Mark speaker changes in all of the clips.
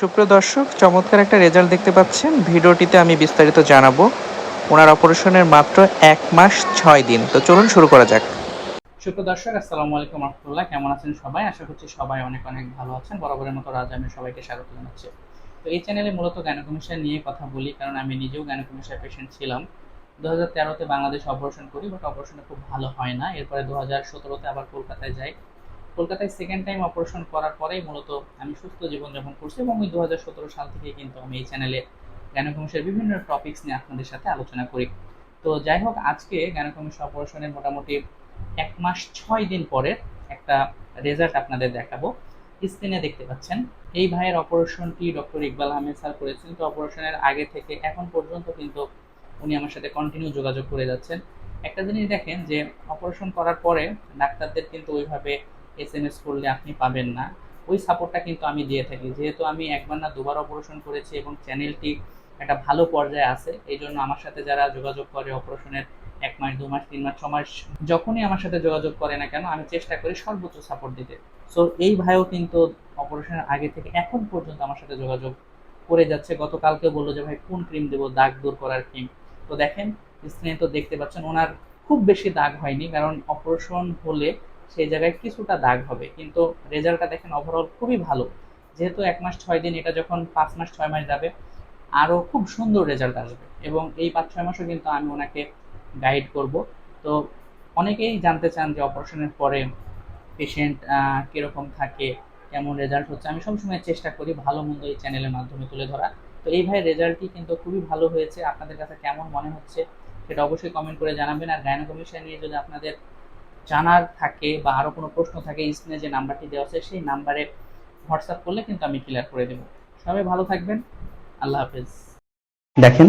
Speaker 1: সুপ্রিয় দর্শক, চমৎকার একটা রেজাল্ট দেখতে পাচ্ছেন। ভিডিওটিতে আমি বিস্তারিত জানাব। ওনার অপারেশনের মাত্র এক মাস ছয় দিন। তো চলুন শুরু করা যাক। সুপ্রিয় দর্শক, আসসালামু আলাইকুম রহমতুল্লাহ। কেমন আছেন সবাই? আশা করছি সবাই অনেক অনেক ভালো আছেন। বরাবরের মতো রাজ আমি সবাইকে স্বাগত জানাচ্ছি। তো এই চ্যানেলে মূলত গাইনোকমিশন নিয়ে কথা বলি, কারণ আমি নিজেও গাইনোকমিশন পেশেন্ট ছিলাম। দু হাজার তেরোতে বাংলাদেশে অপারেশন করি বাট অপারেশনে খুব ভালো হয় না। এরপরে দু হাজার সতেরোতে আবার কলকাতায় যাই। কলকাতায় সেকেন্ড টাইম অপারেশন করার পরেই মূলত আমি সুস্থ জীবনযাপন করছি এবং ওই দু হাজার সতেরো সাল থেকে কিন্তু আমি এই চ্যানেলে জ্ঞানকমিশের বিভিন্ন টপিকস নিয়ে আপনাদের সাথে আলোচনা করি। তো যাই হোক, আজকে জ্ঞানকমিশ অপারেশনের মোটামুটি এক মাস ছয় দিন পরের একটা রেজাল্ট আপনাদের দেখাবো। স্ক্রিনে দেখতে পাচ্ছেন, এই ভাইয়ের অপারেশনটি ডক্টর ইকবাল আহমেদ স্যার করেছেন। তো অপারেশনের আগে থেকে এখন পর্যন্ত কিন্তু উনি আমার সাথে কন্টিনিউ যোগাযোগ করে যাচ্ছেন। একটা জিনিস দেখেন যে অপারেশন করার পরে ডাক্তারদের কিন্তু ওইভাবে এস এম এস করলে আপনি পাবেন না। ওই সাপোর্টটা কিন্তু আমি দিয়ে থাকি। যেহেতু আমি একবার না দুবার অপারেশন করেছি এবং চ্যানেলটি একটা ভালো পর্যায়ে আছে, এই জন্য আমার সাথে যারা যোগাযোগ করে অপারেশনের এক মাস, দু মাস, তিন মাস, ছ মাস, যখনই আমার সাথে যোগাযোগ করে না কেন, আমি চেষ্টা করি সর্বোচ্চ সাপোর্ট দিতে। সো এই ভাইও কিন্তু অপারেশনের আগে থেকে এখন পর্যন্ত আমার সাথে যোগাযোগ করে যাচ্ছে। গতকালকে বলল যে, ভাই, কোন ক্রিম দেবো? দাগ দূর করার ক্রিম তো দেখেন স্ক্রিনে তো দেখতে পাচ্ছেন, ওনার খুব বেশি দাগ হয়নি, কারণ অপারেশন হলে সেই জায়গায় কিছুটা দাগ হবে। কিন্তু রেজাল্টটা দেখেন ওভারঅল খুবই ভালো। যেহেতু এক মাস ছয় দিন, এটা যখন পাঁচ মাস, ছয় মাস যাবে, আরও খুব সুন্দর রেজাল্ট আসবে। এবং এই পাঁচ, ছয় মাসও কিন্তু আমি ওনাকে গাইড করব। তো অনেকেই জানতে চান যে অপারেশনের পরে পেশেন্ট কীরকম থাকে, কেমন রেজাল্ট হচ্ছে। আমি সবসময় চেষ্টা করি ভালো মন্দ এই চ্যানেলের মাধ্যমে তুলে ধরা। তো এই ভাই রেজাল্টটি কিন্তু খুবই ভালো হয়েছে। আপনাদের কাছে কেমন মনে হচ্ছে, সেটা অবশ্যই কমেন্ট করে জানাবেন। আর গাইনোকমিশন নিয়ে যদি আপনাদের জানার থাকে বা আরও কোনো প্রশ্ন থাকে স্ক্রিনে যে নাম্বারটি দেওয়া আছে, সেই নাম্বারে হোয়াটসঅ্যাপ করলে কিন্তু আমি ক্লিয়ার করে দেবো। সবাই ভালো থাকবেন। আল্লাহ হাফেজ।
Speaker 2: দেখেন,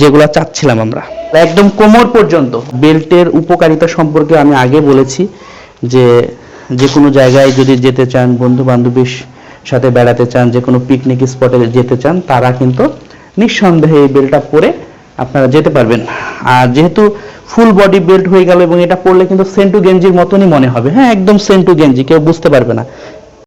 Speaker 2: যেগুলো চাচ্ছিলাম আমরা। একদম কোমর পর্যন্ত। বেল্টের উপকারিতা সম্পর্কে আমি আগে বলেছি যে যে কোনো জায়গায় যদি যেতে চান বন্ধু বান্ধবীর সাথে বেড়াতে চান যে কোনো পিকনিক স্পটে যেতে চান, তারা কিন্তু নিঃসন্দেহে এই বেল্টটা পরে আপনারা যেতে পারবেন। আর যেহেতু ফুল বডি বেল্ট হয়ে গেল এবং এটা পড়লে কিন্তু সেন্টু গেঞ্জির মতনই মনে হবে। হ্যাঁ একদম সেন্টু গেঞ্জি কেউ বুঝতে পারবে না।